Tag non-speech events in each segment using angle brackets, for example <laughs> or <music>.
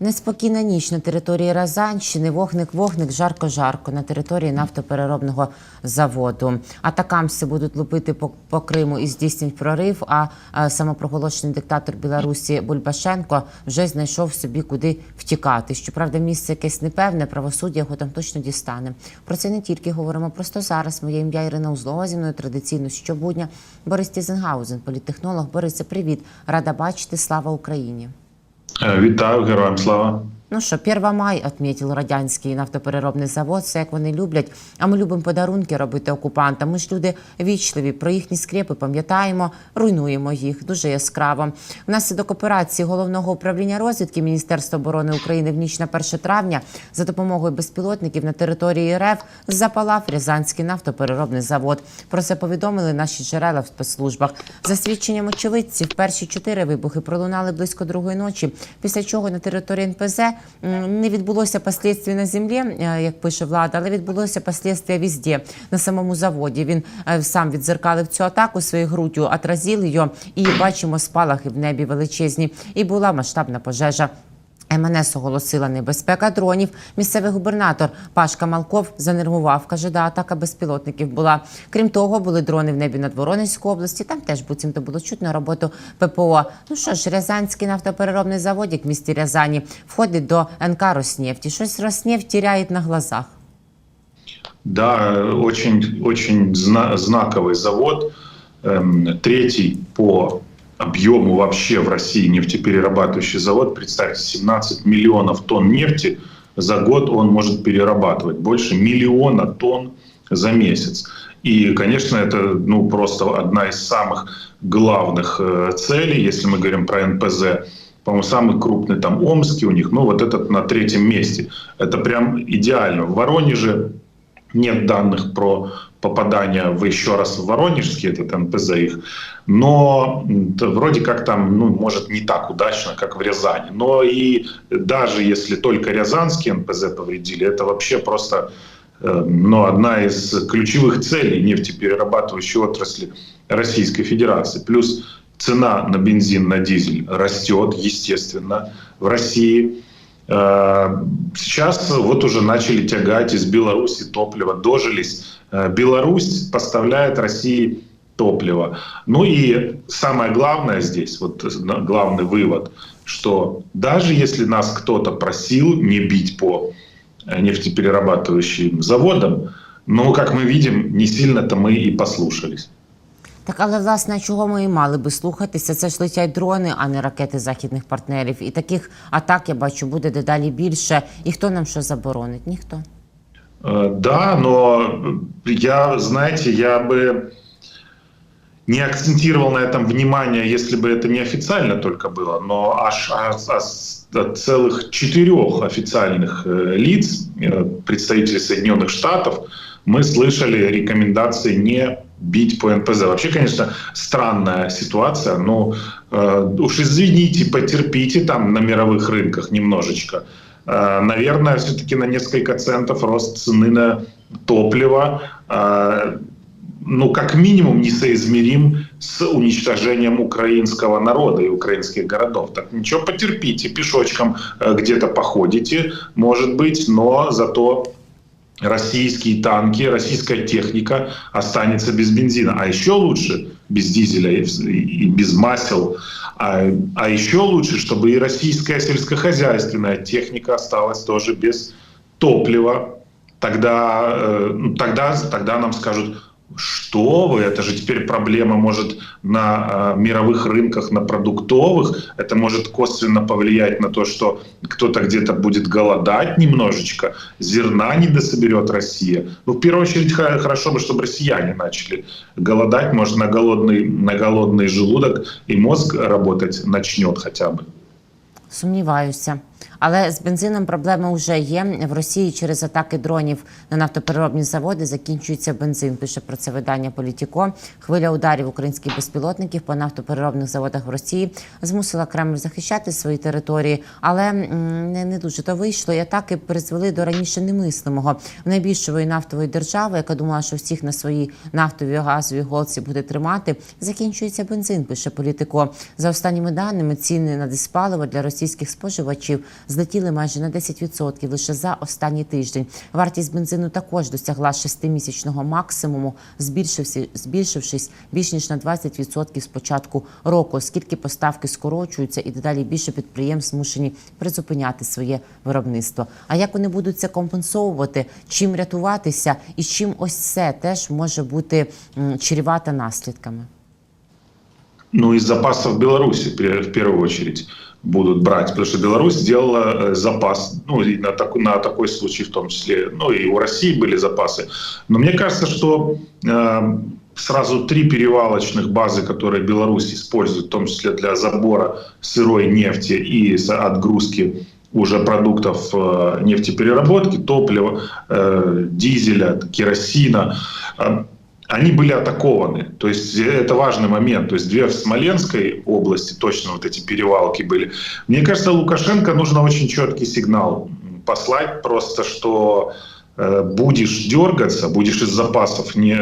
Неспокійна ніч на території Разанщини, вогник-вогник, жарко-жарко на території нафтопереробного заводу. Атакамси будуть лупити по, по Криму і здійснюють прорив. А, а самопроголошений диктатор Білорусі Бульбашенко вже знайшов собі куди втікати. Щоправда, місце якесь непевне, правосуддя його там точно дістане. Про це не тільки говоримо просто зараз. Моє ім'я Ірина Узлова зі мною традиційно щобудня. Борис Тізенгаузен, політтехнолог. Борисе, привіт, рада бачити. Слава Україні. Вітаю, героям слава. Ну що, 1 май відмітив радянський нафтопереробний завод, все як вони люблять. А ми любимо подарунки робити окупантам. Ми ж люди вічливі, про їхні скрепи пам'ятаємо, руйнуємо їх дуже яскраво. Внаслідок операції головного управління розвідки Міністерства оборони України в ніч на 1 травня за допомогою безпілотників на території РФ запалав Рязанський нафтопереробний завод. Про це повідомили наші джерела в спецслужбах. За свідченням очевидців, перші чотири вибухи пролунали близько другої ночі, після чого на території НПЗ не відбулося послідстві на землі, е, як пише влада, але відбулося послідствия везде, на самому заводі. Він е, сам відзеркалив цю атаку своєю груддю, отразив її, і бачимо спалахи в небі величезні. І була масштабна пожежа. МНС оголосила небезпека дронів. Місцевий губернатор Пашка Малков занервував. Каже, да, атака безпілотників була. Крім того, були дрони в небі над Воронезькою області. Там теж буцімто було чутно роботу ППО. Ну що ж, Рязанський нафтопереробний заводик в місті Рязані входить до НК Роснефті. Щось Роснефть тіряє на глазах. Да, очень, очень зна- знаковый завод, эм, третий по объему вообще в России нефтеперерабатывающий завод. Представьте, 17 миллионов тонн нефти за год он может перерабатывать, больше миллиона тонн за месяц. И, конечно, это ну, просто одна из самых главных э, целей, если мы говорим про НПЗ. По-моему, самый крупный там Омский у них, ну вот этот на третьем месте. Это прям идеально. В Воронеже нет данных про попадание в еще раз в Воронежский этот НПЗ их, но вроде как там, ну, может, не так удачно, как в Рязани. Но и даже если только Рязанский НПЗ повредили, это вообще просто э, ну, одна из ключевых целей нефтеперерабатывающей отрасли Российской Федерации. Плюс цена на бензин, на дизель растет, естественно, в России. Э, Сейчас вот уже начали тягать из Беларуси топливо, дожились. Э, Беларусь поставляет России топливо. Ну и самое главное здесь, вот на- главный вывод, что даже если нас кто-то просил не бить по э, нефтеперерабатывающим заводам, но, как мы видим, не сильно-то мы и послушались. Так, але власне чого ми і мали би слухатися? Це ж летять дрони, а не ракети західних партнерів. І таких атак я бачу буде дедалі більше. І хто нам що заборонить? Ніхто. Э, Да, но я, знаете, я бы не акцентировал на этом внимание, если бы это не официально только было, но аж, от целых четырех официальных э, лиц, э, представителей Соединенных Штатов, мы слышали рекомендации не бить по НПЗ. Вообще, конечно, странная ситуация, но э, уж извините, потерпите там на мировых рынках немножечко. Э, наверное, все-таки на несколько центов рост цены на топливо, э, ну, как минимум, несоизмерим с уничтожением украинского народа и украинских городов. Так ничего, потерпите, пешочком э, где-то походите, может быть, но зато российские танки, российская техника останется без бензина. А еще лучше без дизеля и, без масел. А, а еще лучше, чтобы и российская сельскохозяйственная техника осталась тоже без топлива. Тогда, э, ну, тогда, тогда нам скажут, что вы, это же теперь проблема может на э, мировых рынках, на продуктовых, это может косвенно повлиять на то, что кто-то где-то будет голодать немножечко, зерна не дособерет Россия. Ну, в первую очередь, хорошо бы, чтобы россияне начали голодать, может, на голодный, на голодный желудок и мозг работать начнет хотя бы. Сумніваюся. Але з бензином проблема вже є. В Росії через атаки дронів на нафтопереробні заводи закінчується бензин. Пише про це видання Політіко. Хвиля ударів українських безпілотників по нафтопереробних заводах в Росії змусила Кремль захищати свої території, але не, дуже то вийшло. І атаки призвели до раніше немислимого найбільшої нафтової держави, яка думала, що всіх на своїй нафтовій газовій голці буде тримати. Закінчується бензин. Пише Політико. За останніми даними ціни на диспаливо для російських споживачів злетіли майже на 10% лише за останній тиждень. Вартість бензину також досягла шестимісячного максимуму, збільшивши, збільшившись більш ніж на 20% з початку року, оскільки поставки скорочуються і дедалі більше підприємств змушені призупиняти своє виробництво. А як вони будуть це компенсовувати, чим рятуватися, і чим ось це теж може бути м, чрівато наслідками? Ну, из запасов Беларуси в первую очередь будут брать, потому что Беларусь сделала э, запас, ну, и на, таку- на такой случай в том числе, ну, и у России были запасы. Но мне кажется, что э, сразу три перевалочных базы, которые Беларусь использует, в том числе для забора сырой нефти и отгрузки уже продуктов э, нефтепереработки, топлива, э, дизеля, керосина, э, они были атакованы. То есть это важный момент. То есть две в Смоленской области точно вот эти перевалки были. Мне кажется, Лукашенко нужно очень четкий сигнал послать просто, что э, будешь дергаться, будешь из запасов не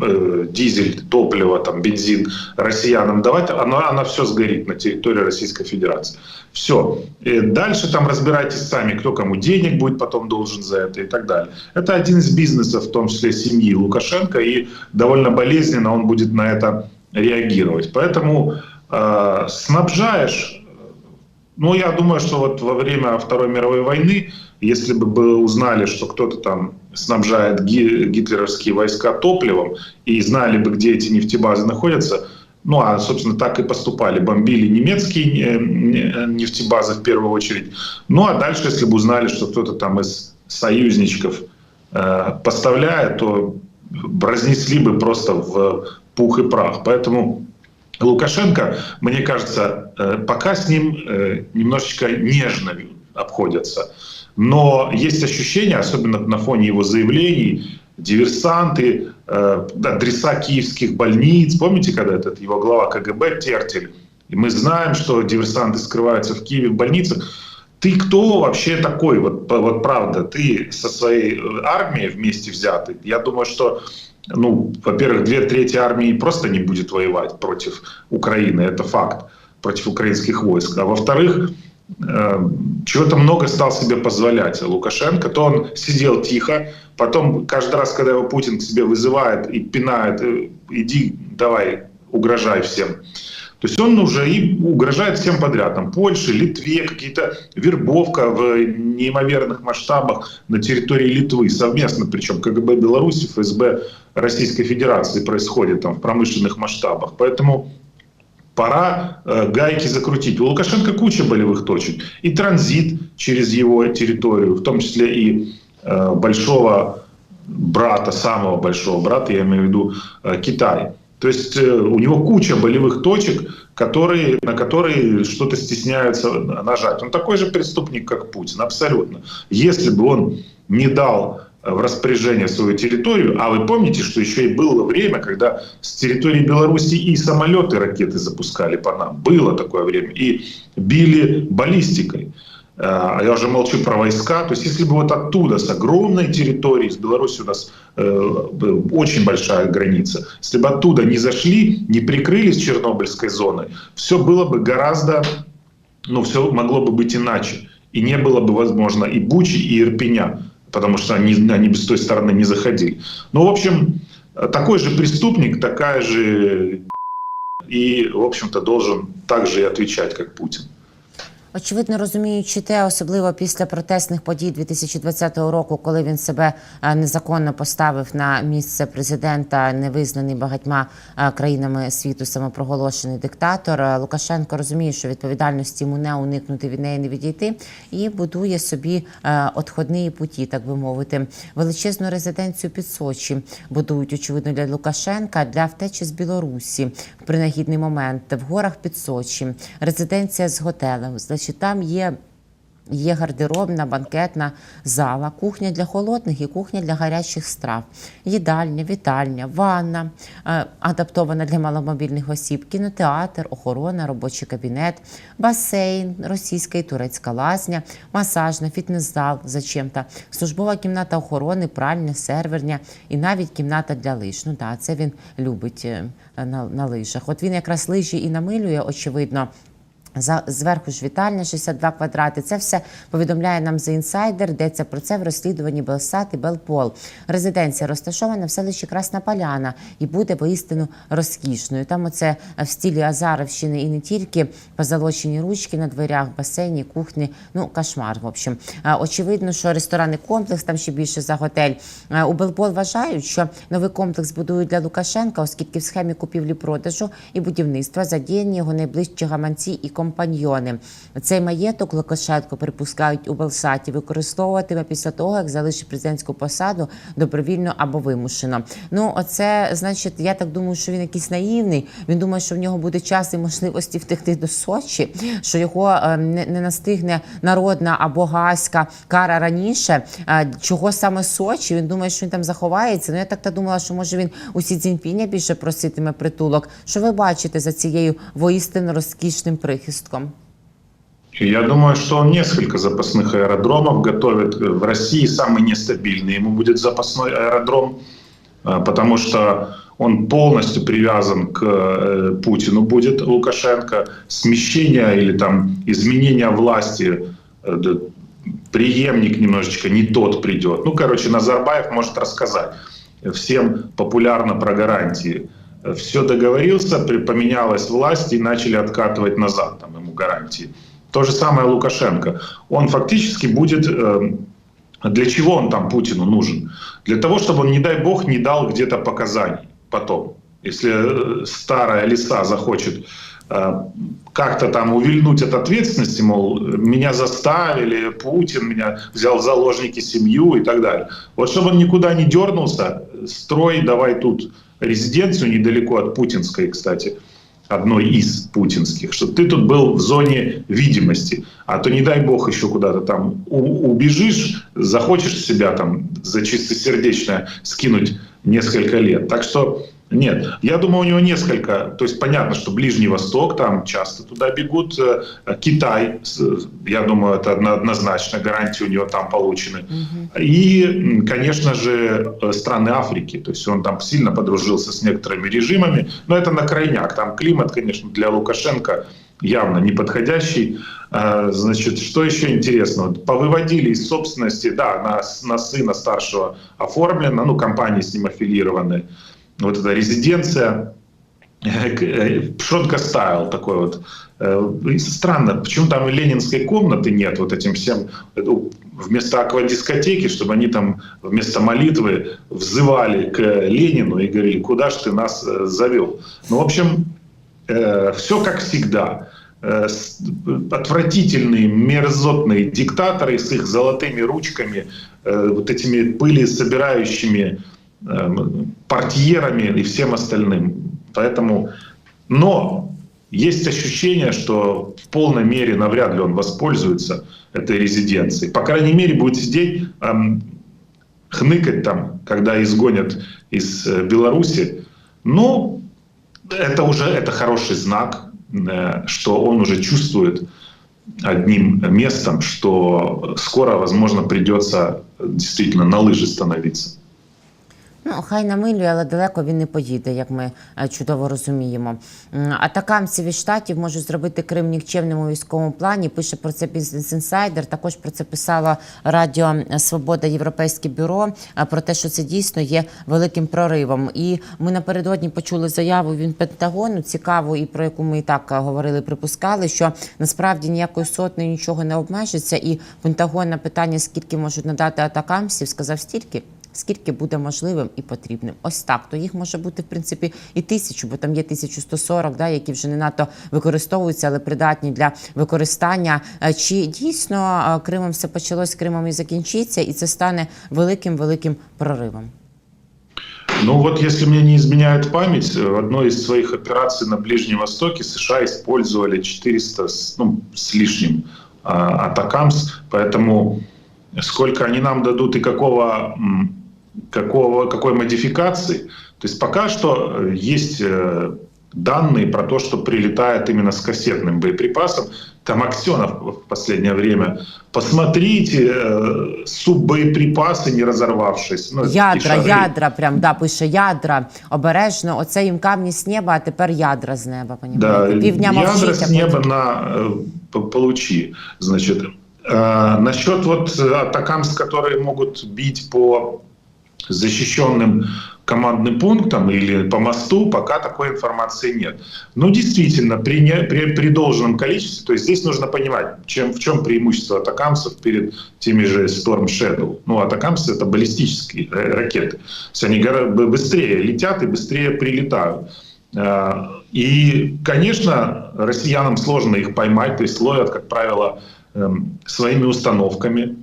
э, дизель, топливо, там, бензин россиянам давать, оно, оно все сгорит на территории Российской Федерации. Все. И дальше там разбирайтесь сами, кто кому денег будет потом должен за это и так далее. Это один из бизнесов, в том числе семьи Лукашенко, и довольно болезненно он будет на это реагировать. Поэтому э, снабжаешь ну, я думаю, что вот во время Второй мировой войны, если бы узнали, что кто-то там снабжает ги- гитлеровские войска топливом, и знали бы, где эти нефтебазы находятся, ну, а, собственно, так и поступали. Бомбили немецкие э, не- нефтебазы в первую очередь. Ну, а дальше, если бы узнали, что кто-то там из союзничков э, поставляет, то разнесли бы просто в пух и прах. Поэтому Лукашенко, мне кажется, э, пока с ним э, немножечко нежно обходятся. Но есть ощущение, особенно на фоне его заявлений, диверсанты, э, адреса киевских больниц. Помните, когда этот его глава КГБ Тертель? И мы знаем, что диверсанты скрываются в Киеве в больницах. Ты кто вообще такой? Вот, вот правда, ты со своей армией вместе взятый. Я думаю, что ну, во-первых, две трети армии просто не будет воевать против Украины, это факт, против украинских войск. А во-вторых, чего-то много стал себе позволять Лукашенко. То он сидел тихо, потом каждый раз, когда его Путин к себе вызывает и пинает, э, иди, давай, угрожай всем. То есть он уже и угрожает всем подряд. Там Польше, Литве, какие-то вербовка в неимоверных масштабах на территории Литвы. Совместно, причем КГБ Беларуси, ФСБ Российской Федерации происходит там в промышленных масштабах. Поэтому пора э, гайки закрутить. У Лукашенко куча болевых точек. И транзит через его территорию, в том числе и э, большого брата, самого большого брата, я имею в виду э, Китай. То есть э, у него куча болевых точек, которые, на которые что-то стесняются нажать. Он такой же преступник, как Путин, абсолютно. Если бы он не дал в распоряжение свою территорию, а вы помните, что еще и было время, когда с территории Беларуси и самолеты, ракеты запускали по нам. Было такое время. И били баллистикой. А я уже молчу про войска. То есть если бы вот оттуда, с огромной территории, с Беларусью у нас э, очень большая граница, если бы оттуда не зашли, не прикрылись Чернобыльской зоной, все было бы гораздо, ну, все могло бы быть иначе. И не было бы, возможно, и Бучи, и Ирпеня, потому что они, они бы с той стороны не заходили. Ну, в общем, такой же преступник, такая же и, в общем-то, должен также и отвечать, как Путин. Очевидно, розуміючи те, особливо після протестних подій 2020 року, коли він себе е, незаконно поставив на місце президента, невизнаний багатьма е, країнами світу самопроголошений диктатор. Е, Лукашенко розуміє, що відповідальності йому не уникнути від неї не відійти, і будує собі отходні путі, так би мовити, величезну резиденцію під Сочі будують очевидно для Лукашенка для втечі з Білорусі в принагідний момент в горах під Сочі, резиденція з готелем. Значить, там є. Є гардеробна, банкетна зала, кухня для холодних і кухня для гарячих страв, їдальня, вітальня, ванна, е, адаптована для маломобільних осіб, кінотеатр, охорона, робочий кабінет, басейн, російська і турецька лазня, масажна, фітнес-зал зачем-то, службова кімната охорони, пральня, серверня і навіть кімната для лиж. Ну так, це він любить е, на, на лижах. От він якраз лижі і намилює, очевидно. За зверху ж вітальня 62 квадрати. Це все повідомляє нам The Insider. Йдеться про це в розслідуванні Белсат і Белпол. Резиденція розташована в селищі Красна Поляна і буде воістину розкішною. Там оце в стілі Азаровщини і не тільки позолочені ручки на дверях, басейні, кухні. Ну кошмар. В общем, очевидно, що ресторанний комплекс там ще більше за готель. У Белпол вважають, що новий комплекс будують для Лукашенка, оскільки в схемі купівлі-продажу і будівництва задіяні його найближчі гаманці і компаньйони. Цей маєток Лукашенко припускають у Белсаті використовуватиме після того, як залишить президентську посаду добровільно або вимушено. Ну, оце значить, я так думаю, що він якийсь наївний. Він думає, що в нього буде час і можливості втекти до Сочі, що його е, не, не настигне народна або гаська кара раніше. Е, чого саме Сочі? Він думає, що він там заховається. Ну я так та думала, що може він у Сі Цзіньпіня більше проситиме притулок. Що ви бачите за цією воістину розкішним прихистком? Я думаю, что он несколько запасных аэродромов готовит. В России самый нестабильный ему будет запасной аэродром, а, потому что он полностью привязан к э, Путину будет, Лукашенко. Смещение или там изменение власти, э, преемник немножечко не тот придет. Ну, короче, Назарбаев может рассказать всем популярно про гарантии. Все договорился, поменялась власть и начали откатывать назад там ему гарантии. То же самое Лукашенко. Он фактически будет... э, Для чего он там Путину нужен? Для того, чтобы он, не дай бог, не дал где-то показаний потом. Если э, старая лиса захочет э, как-то там увильнуть от ответственности, мол, меня заставили, Путин меня взял в заложники семью и так далее. Вот чтобы он никуда не дернулся, строй давай тут резиденцию недалеко от путинской, кстати, одной из путинских, чтобы ты тут был в зоне видимости, а то не дай бог еще куда-то там убежишь, захочешь себя там за чистосердечное скинуть несколько лет. Так что нет, я думаю, у него несколько, то есть понятно, что Ближний Восток, там часто туда бегут, э, Китай, я думаю, это одно- однозначно, гарантии у него там получены. И, м, конечно же, э, страны Африки. То есть он там сильно подружился с некоторыми режимами. Но это на крайняк. Там климат, конечно, для Лукашенко явно неподходящий. Э, Значит, что еще интересно? Вот Повыводили из собственности, да, на, на сына старшего оформлено, ну, компании с ним аффилированы. Вот эта резиденция, э, Пшонка стайл такой вот. Э, и Странно, почему там ленинской комнаты нет вот этим всем э, вместо аквадискотеки, чтобы они там вместо молитвы взывали к Ленину и говорили, куда ж ты нас э, завел. Ну, в общем, все как всегда. Э, Отвратительные, мерзотные диктаторы с их золотыми ручками, э, вот этими пыли собирающими э, портьерами и всем остальным. Поэтому, но есть ощущение, что в полной мере навряд ли он воспользуется этой резиденцией. По крайней мере, будет сидеть, эм, хныкать там, когда изгонят из э, Беларуси. Ну, это уже это хороший знак, э, что он уже чувствует одним местом, что скоро, возможно, придется действительно на лыжи становиться. Ну, хай намилює, але далеко він не поїде, як ми е, чудово розуміємо. Атакамці від штатів можуть зробити Крим нікчемним у військовому плані. Пише про це Бізнес Інсайдер. Також про це писало Радіо Свобода Європейське бюро. е, Про те, що це дійсно є великим проривом. І ми напередодні почули заяву від Пентагону, цікаву, і про яку ми і так е, говорили, припускали, що насправді ніякої сотні нічого не обмежиться. І Пентагон на питання, скільки можуть надати атакамсів, сказав стільки скільки буде можливим і потрібним. Ось так. То їх може бути в принципі і тисячу, бо там є 1140, да, які вже не надто використовуються, але придатні для використання. Е, Чи дійсно е, Кримом все почалось Кримом і закінчиться, і це стане великим великим проривом? Ну вот, если мне не изменяет память, в одной из своих операций на Ближнем Востоке США использовали 400 с, ну, с лишним атакамс, поэтому сколько они нам дадут и какого, какого, какой модификации. То есть пока что э, есть э, данные про то, что прилетает именно с кассетным боеприпасом. там Аксенов в последнее время. Посмотрите, э, суббоеприпасы не разорвавшись. Ну, Ядра, такие шары. ядра, прям да, пише ядра. Обережно, оце їм камні з неба, а тепер ядра з неба. Да, Понімаєте? Півдня ядра мовчить, с а неба потім- на э, п- получи. Значит, э, насчет вот э, атакамс, которые могут бить по защищенным командным пунктам или по мосту, пока такой информации нет. Ну, действительно, при, не- при, при должном количестве, то есть здесь нужно понимать, чем, в чем преимущество атакамсов перед теми же Storm Shadow. Ну, атакамсы — это баллистические ракеты. То есть они быстрее летят и быстрее прилетают. Э, И, конечно, россиянам сложно их поймать, то есть ловят, как правило, эм, своими установками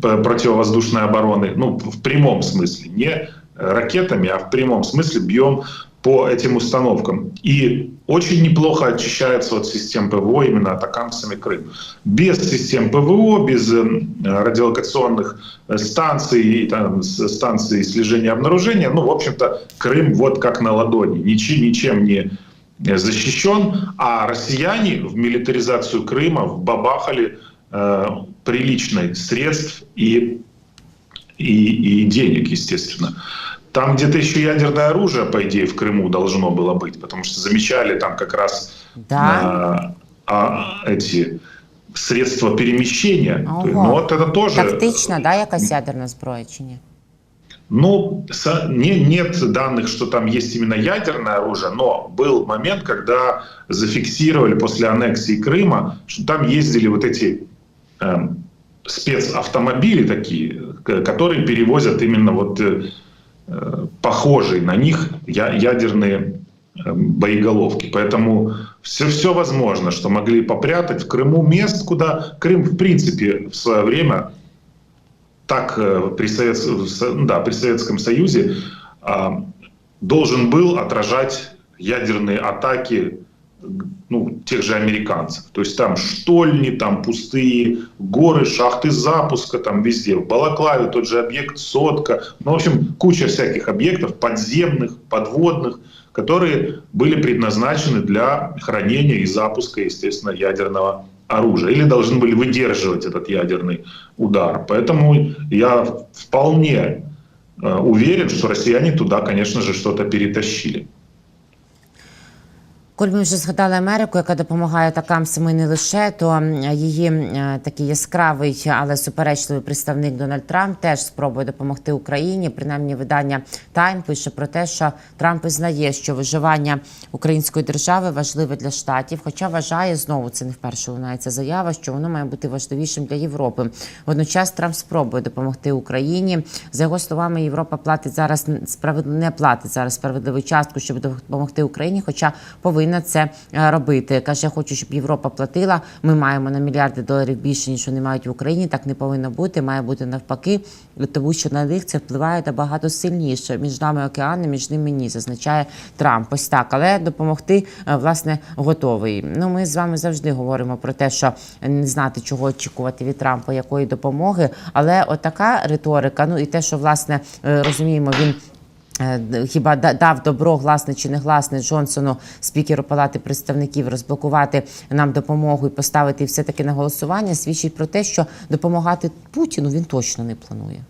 противовоздушной обороны, ну, в прямом смысле, не э, ракетами, а в прямом смысле бьем по этим установкам. И очень неплохо очищается от систем ПВО именно атакамсами Крым. Без систем ПВО, без э, радиолокационных э, станций, там, станций слежения и обнаружения, ну, в общем-то, Крым вот как на ладони, ничем, ничем не защищен, а россияне в милитаризацию Крыма вбабахали э, приличной средств и, и, и денег, естественно. Там где-то еще ядерное оружие, по идее, в Крыму должно было быть, потому что замечали там как раз Да. а, а, эти средства перемещения. Ого. Ну вот это тоже... Тактична, да, якась ядерна зброя чи ні? Ну, не, нет данных, что там есть именно ядерное оружие, но был момент, когда зафиксировали после аннексии Крыма, что там ездили вот эти спецавтомобили такие, которые перевозят именно вот э, э, похожие на них ядерные э, боеголовки. Поэтому все, все возможно, что могли попрятать в Крыму мест, куда Крым, в принципе, в свое время так э, при, Совет- Со- да, при Советском Союзе а, должен был отражать ядерные атаки ну, тех же американцев. То есть там штольни, там пустые горы, шахты запуска, там везде. В Балаклаве тот же объект Сотка. Ну, в общем, куча всяких объектов подземных, подводных, которые были предназначены для хранения и запуска, естественно, ядерного оружия. Или должны были выдерживать этот ядерный удар. Поэтому я вполне э, уверен, что россияне туда, конечно же, что-то перетащили. Коли ми вже згадали Америку, яка допомагає атакамсам і не лише, то її е, такий яскравий, але суперечливий представник Дональд Трамп теж спробує допомогти Україні. Принаймні, видання Тайм пише про те, що Трамп визнає, що виживання української держави важливе для штатів, хоча вважає знову це не вперше лунається заява, що воно має бути важливішим для Європи. Водночас Трамп спробує допомогти Україні. За його словами, Європа платить зараз справед... не платить зараз справедливу частку, щоб допомогти Україні, хоча повинна це е, робити. Каже, хочу, щоб Європа платила. Ми маємо на мільярди доларів більше ніж вони мають в Україні. Так не повинно бути. Має бути навпаки, тому що на них це впливає набагато сильніше. Між нами океани, між ними ні, зазначає Трамп. Ось так, але допомогти е, власне готовий. Ну ми з вами завжди говоримо про те, що не знати, чого очікувати від Трампа, якої допомоги. Але отака риторика, ну і те, що власне е, розуміємо, він. Е, Хіба дав добро гласне чи не гласне Джонсону, спікеру Палати представників, розблокувати нам допомогу і поставити все таки на голосування, свідчить про те, що допомагати Путіну він точно не планує.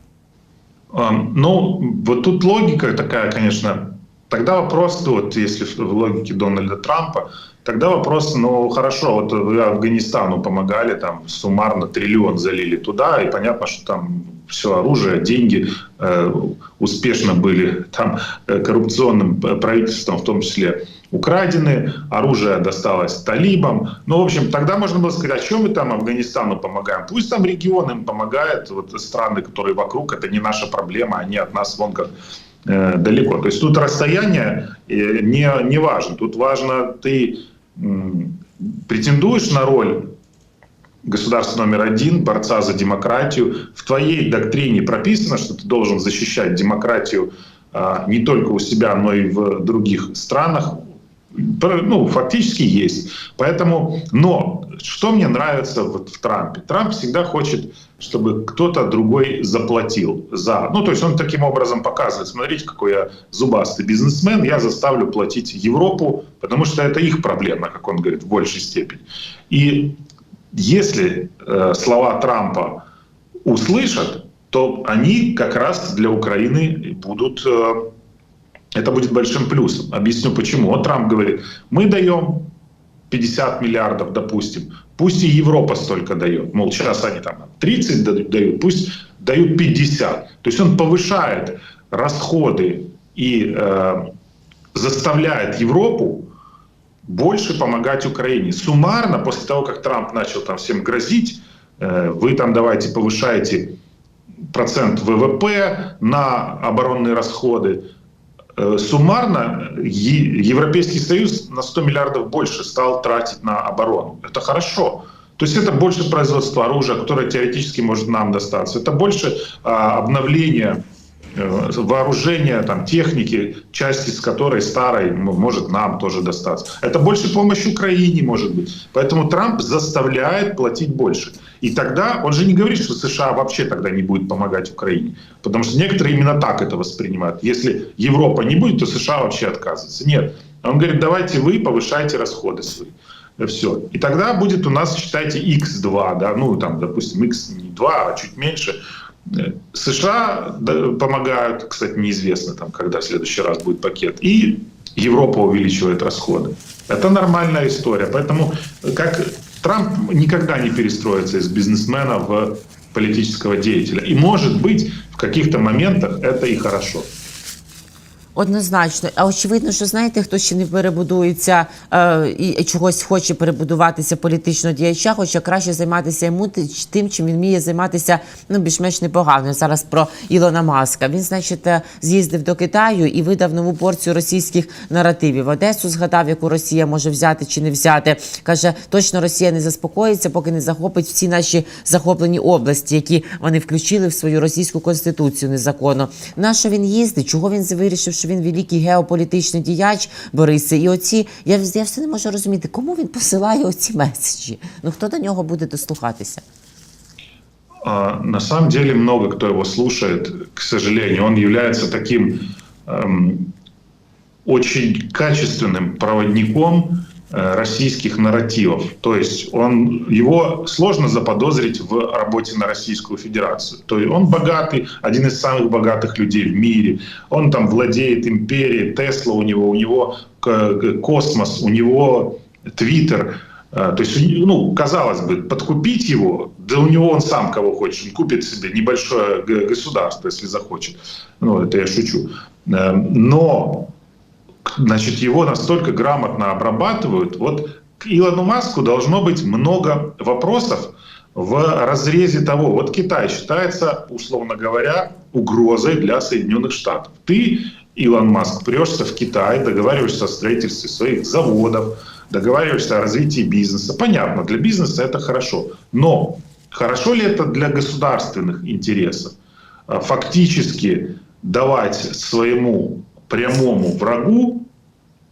Ну, тут логика такая, конечно. Тогда вопрос, вот если в логике Дональда Трампа, тогда вопрос, ну хорошо, вот вы Афганистану помогали, там суммарно триллион залили туда, и понятно, что там все оружие, деньги э, успешно были там э, коррупционным э, правительством, в том числе украдены, оружие досталось талибам. Ну, в общем, тогда можно было сказать, а что мы там Афганистану помогаем? Пусть там регион им помогает, вот страны, которые вокруг, это не наша проблема, они от нас вон как э, далеко. То есть тут расстояние э, не, не важно. Тут важно, ты претендуешь на роль государства номер один, борца за демократию. В твоей доктрине прописано, что ты должен защищать демократию а, не только у себя, но и в других странах. Ну, фактически есть. Поэтому, но что мне нравится вот в Трампе? Трамп всегда хочет, чтобы кто-то другой заплатил за. Ну, то есть он таким образом показывает, смотрите, какой я зубастый бизнесмен, я заставлю платить Европу, потому что это их проблема, как он говорит, в большей степени. И если э, слова Трампа услышат, то они как раз для Украины будут, э, это будет большим плюсом. Объясню почему. Вот Трамп говорит, мы даем 50 миллиардов, допустим, пусть и Европа столько дает. Мол, сейчас они там 30 дают, пусть дают 50. То есть он повышает расходы и э, заставляет Европу больше помогать Украине. Суммарно, после того, как Трамп начал там всем грозить, э, вы там давайте повышаете процент ВВП на оборонные расходы, э, суммарно Европейский Союз на 100 миллиардов больше стал тратить на оборону. Это хорошо. То есть это больше производства оружия, которое теоретически может нам достаться. Это больше а, обновления вооружения, там, техники, части с которой старой может нам тоже достаться. Это больше помощь Украине может быть. Поэтому Трамп заставляет платить больше. И тогда он же не говорит, что США вообще тогда не будет помогать Украине. Потому что некоторые именно так это воспринимают. Если Европа не будет, то США вообще отказывается. Нет. Он говорит, давайте вы повышайте расходы свои. Все. И тогда будет у нас, считайте, X2, да, ну там, допустим, X не 2, а чуть меньше США помогают, кстати, неизвестно, там, когда в следующий раз будет пакет, и Европа увеличивает расходы. Это нормальная история. Поэтому как Трамп никогда не перестроится из бизнесмена в политического деятеля. И может быть, в каких-то моментах это и хорошо. Однозначно, а очевидно, що знаєте, хто ще не перебудується е, і чогось хоче перебудуватися політично діяча, хоче краще займатися йому тим, чим він вміє займатися ну більш-менш непогано. Зараз про Ілона Маска. Він, значить, е, з'їздив до Китаю і видав нову порцію російських наративів. Одесу згадав, яку Росія може взяти чи не взяти. каже, точно Росія не заспокоїться, поки не захопить всі наші захоплені області, які вони включили в свою російську конституцію незаконно. На що він їздить? Чого він вирішив? що він великий геополітичний діяч Борисе. І оці я я все не можу розуміти, кому він посилає оці меседжі. Ну хто до нього буде дослухатися? На самом деле много кто его слушает, к сожалению. Он является таким эм, очень качественным проводником Э, российских нарративов. То есть он, его сложно заподозрить в работе на Российскую Федерацию. То есть он богатый, один из самых богатых людей в мире. Он там владеет империей, Тесла у него, у него космос, у него Твиттер. Э, то есть, ну, казалось бы, подкупить его, да у него он сам кого хочет, он купит себе небольшое государство, если захочет. Ну, это я шучу. Э, но значит, его настолько грамотно обрабатывают. Вот к Илону Маску должно быть много вопросов в разрезе того, вот Китай считается, условно говоря, угрозой для Соединенных Штатов. Ты, Илон Маск, прешься в Китай, договариваешься о строительстве своих заводов, договариваешься о развитии бизнеса. Понятно, для бизнеса это хорошо. Но хорошо ли это для государственных интересов? Фактически давать своему прямому врагу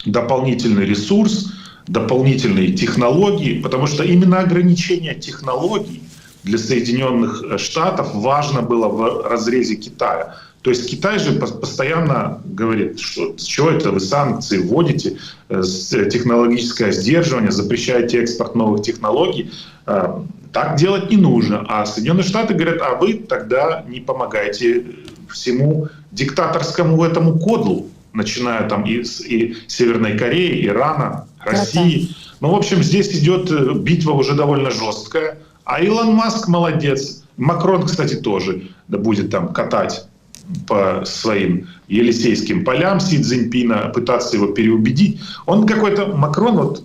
дополнительный ресурс, дополнительные технологии, потому что именно ограничение технологий для Соединенных Штатов важно было в разрезе Китая. То есть Китай же постоянно говорит, что с чего это вы санкции вводите, э, технологическое сдерживание, запрещаете экспорт новых технологий. Э, так делать не нужно. А Соединенные Штаты говорят, а вы тогда не помогаете всему диктаторскому этому кодлу, начиная там и с и Северной Кореи, Ирана, России. Ну, в общем, здесь идет э, битва уже довольно жесткая. А Илон Маск молодец. Макрон, кстати, тоже будет там катать по своим Елисейским полям Си Цзиньпина, пытаться его переубедить. Он какой-то, Макрон, вот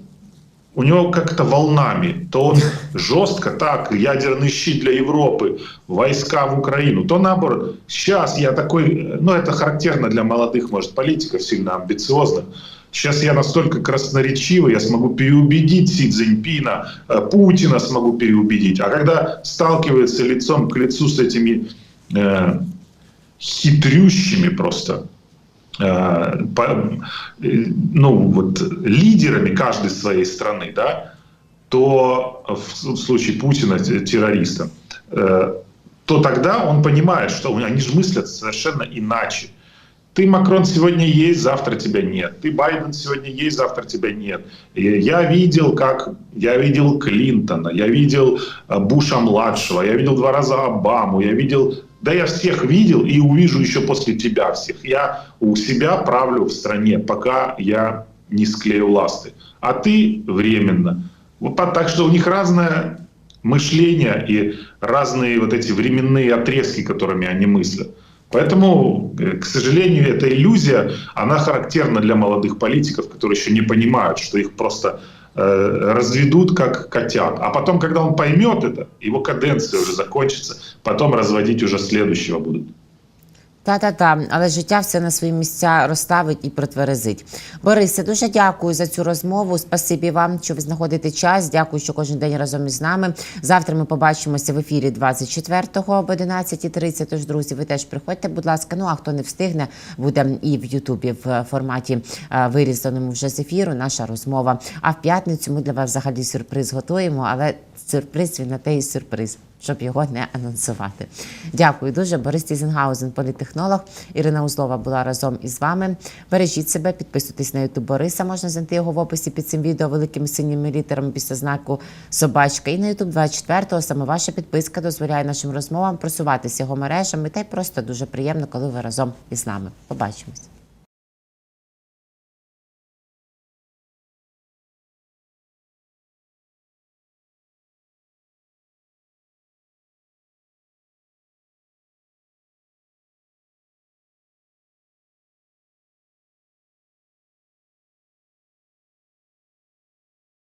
у него как-то волнами. То он <laughs> жестко так, ядерный щит для Европы, войска в Украину, то наоборот. Сейчас я такой, ну это характерно для молодых, может, политиков, сильно амбициозных. Сейчас я настолько красноречивый, я смогу переубедить Си Цзиньпина, э, Путина смогу переубедить. А когда сталкивается лицом к лицу с этими э, хитрющими просто Э, ну, вот, лидерами каждой своей страны, да, то в случае Путина террориста, э, то тогда он понимает, что они же мыслят совершенно иначе. Ты, Макрон, сегодня есть, завтра тебя нет. Ты, Байден, сегодня есть, завтра тебя нет. Я видел, как... Я видел Клинтона, я видел э, Буша-младшего, я видел два раза Обаму, я видел... Да я всех видел и увижу еще после тебя всех. Я у себя правлю в стране, пока я не склею ласты. А ты временно. Вот так что у них разное мышление и разные вот эти временные отрезки, которыми они мыслят. Поэтому, э, к сожалению, эта иллюзия, она характерна для молодых политиков, которые еще не понимают, что их просто разведут как котят. А потом, когда он поймет это, его каденция уже закончится, потом разводить уже следующего будут. Та-та-та, але життя все на свої місця розставить і протверезить. Борисе, дуже дякую за цю розмову. Спасибі вам, що ви знаходите час. Дякую, що кожен день разом із нами. Завтра ми побачимося в ефірі 24-го об 11.30. Тож, друзі, ви теж приходьте, будь ласка. Ну а хто не встигне, буде і в Ютубі в форматі е, вирізаному вже з ефіру. Наша розмова. А в п'ятницю ми для вас взагалі сюрприз готуємо, але сюрприз він на те і сюрприз щоб його не анонсувати. Дякую дуже. Борис Тізенгаузен, політехнолог. Ірина Узлова була разом із вами. Бережіть себе, підписуйтесь на Ютуб Бориса. Можна знайти його в описі під цим відео великими синіми літерами після знаку собачка. І на Ютуб 24-го саме ваша підписка дозволяє нашим розмовам просуватися його мережами. Та й просто дуже приємно, коли ви разом із нами. Побачимось.